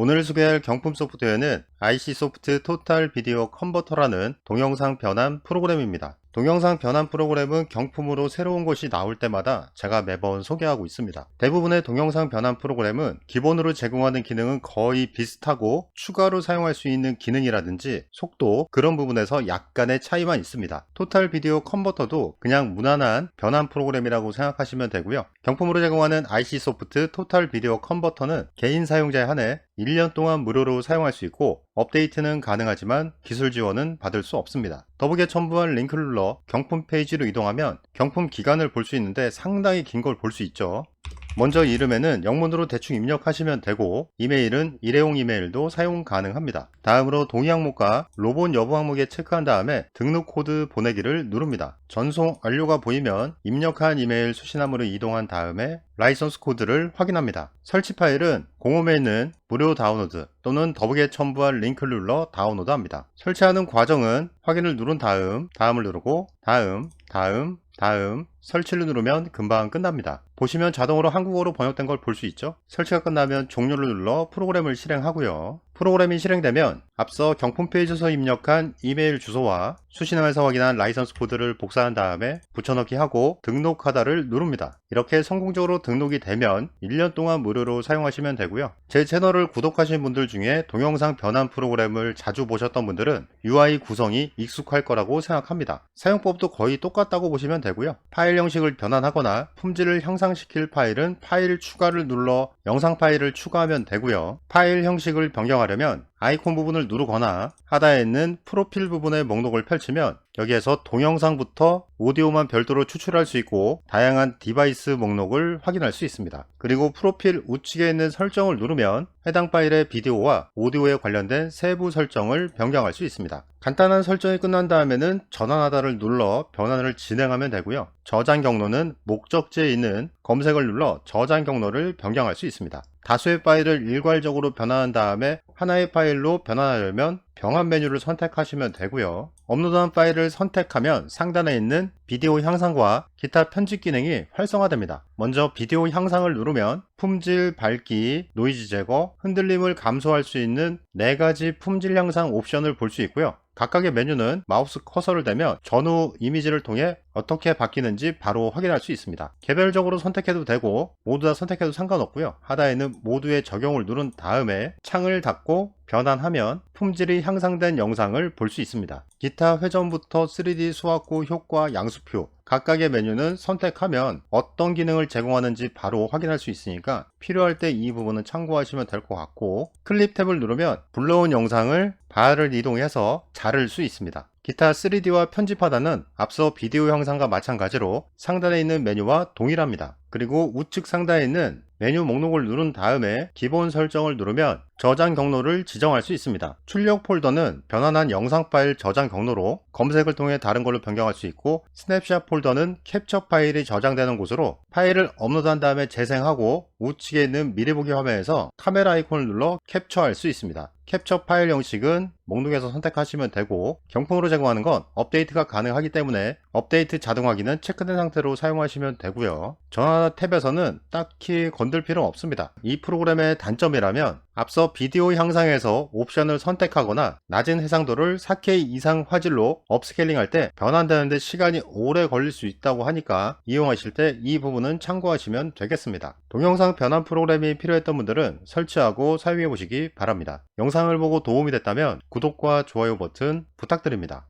오늘 소개할 경품 소프트웨어는 IC소프트 토탈 비디오 컨버터라는 동영상 변환 프로그램입니다. 동영상 변환 프로그램은 경품으로 새로운 것이 나올 때마다 제가 매번 소개하고 있습니다. 대부분의 동영상 변환 프로그램은 기본으로 제공하는 기능은 거의 비슷하고 추가로 사용할 수 있는 기능이라든지 속도 그런 부분에서 약간의 차이만 있습니다. 토탈 비디오 컨버터도 그냥 무난한 변환 프로그램이라고 생각하시면 되고요. 경품으로 제공하는 IC소프트 토탈 비디오 컨버터는 개인 사용자에 한해 1년 동안 무료로 사용할 수 있고 업데이트는 가능하지만 기술 지원은 받을 수 없습니다. 더보기에 첨부한 링크를 눌러 경품 페이지로 이동하면 경품 기간을 볼 수 있는데 상당히 긴 걸 볼 수 있죠. 먼저 이름에는 영문으로 대충 입력하시면 되고 이메일은 일회용 이메일도 사용 가능합니다. 다음으로 동의 항목과 로봇 여부 항목에 체크한 다음에 등록 코드 보내기를 누릅니다. 전송 완료가 보이면 입력한 이메일 수신함으로 이동한 다음에 라이선스 코드를 확인합니다. 설치 파일은 공홈에 있는 무료 다운로드 또는 더보기에 첨부한 링크를 눌러 다운로드합니다. 설치하는 과정은 확인을 누른 다음 다음을 누르고 다음 다음 다음 설치를 누르면 금방 끝납니다. 보시면 자동으로 한국어로 번역된 걸 볼 수 있죠. 설치가 끝나면 종료를 눌러 프로그램을 실행하고요. 프로그램이 실행되면 앞서 경품 페이지에서 입력한 이메일 주소와 수신함에서 확인한 라이선스 코드를 복사한 다음에 붙여넣기 하고 등록하다를 누릅니다. 이렇게 성공적으로 등록이 되면 1년 동안 무료로 사용하시면 되고요. 제 채널을 구독하신 분들 중에 동영상 변환 프로그램을 자주 보셨던 분들은 UI 구성이 익숙할 거라고 생각합니다. 사용법도 거의 똑같다고 보시면 되고요. 파일 형식을 변환하거나 품질을 향상시킬 파일은 파일 추가를 눌러 영상 파일을 추가하면 되고요. 파일 형식을 변경하려 면 아이콘 부분을 누르거나 하단에 있는 프로필 부분의 목록을 펼치면 여기에서 동영상부터 오디오만 별도로 추출할 수 있고 다양한 디바이스 목록을 확인할 수 있습니다. 그리고 프로필 우측에 있는 설정을 누르면 해당 파일의 비디오와 오디오에 관련된 세부 설정을 변경할 수 있습니다. 간단한 설정이 끝난 다음에는 전환하다를 눌러 변환을 진행하면 되고요. 저장 경로는 목적지에 있는 검색을 눌러 저장 경로를 변경할 수 있습니다. 다수의 파일을 일괄적으로 변환한 다음에 하나의 파일로 변환하려면 병합 메뉴를 선택하시면 되고요. 업로드한 파일을 선택하면 상단에 있는 비디오 향상과 기타 편집 기능이 활성화됩니다. 먼저 비디오 향상을 누르면 품질, 밝기, 노이즈 제거, 흔들림을 감소할 수 있는 4가지 품질 향상 옵션을 볼 수 있고요. 각각의 메뉴는 마우스 커서를 대면 전후 이미지를 통해 어떻게 바뀌는지 바로 확인할 수 있습니다. 개별적으로 선택해도 되고 모두 다 선택해도 상관없고요. 하단에는 모두의 적용을 누른 다음에 창을 닫고 변환하면 품질이 향상된 영상을 볼 수 있습니다. 기타 회전부터 3D 수확구 효과 양수표 각각의 메뉴는 선택하면 어떤 기능을 제공하는지 바로 확인할 수 있으니까 필요할 때 이 부분은 참고하시면 될 것 같고 클립 탭을 누르면 불러온 영상을 바를 이동해서 자를 수 있습니다. 기타 3D와 편집하다는 앞서 비디오 영상과 마찬가지로 상단에 있는 메뉴와 동일합니다. 그리고 우측 상단에 있는 메뉴 목록을 누른 다음에 기본 설정을 누르면 저장 경로를 지정할 수 있습니다. 출력 폴더는 변환한 영상 파일 저장 경로로 검색을 통해 다른 걸로 변경할 수 있고 스냅샷 폴더는 캡처 파일이 저장되는 곳으로 파일을 업로드한 다음에 재생하고 우측에 있는 미리 보기 화면에서 카메라 아이콘을 눌러 캡처할 수 있습니다. 캡처 파일 형식은 목록에서 선택하시면 되고 경품으로 제공하는 건 업데이트가 가능하기 때문에 업데이트 자동 확인은 체크된 상태로 사용하시면 되고요. 전화 탭에서는 딱히 건들 필요 없습니다. 이 프로그램의 단점이라면 앞서 비디오 향상에서 옵션을 선택하거나 낮은 해상도를 4K 이상 화질로 업스케일링할 때 변환되는데 시간이 오래 걸릴 수 있다고 하니까 이용하실 때 이 부분은 참고하시면 되겠습니다. 동영상 변환 프로그램이 필요했던 분들은 설치하고 사용해 보시기 바랍니다. 영상을 보고 도움이 됐다면 구독과 좋아요 버튼 부탁드립니다.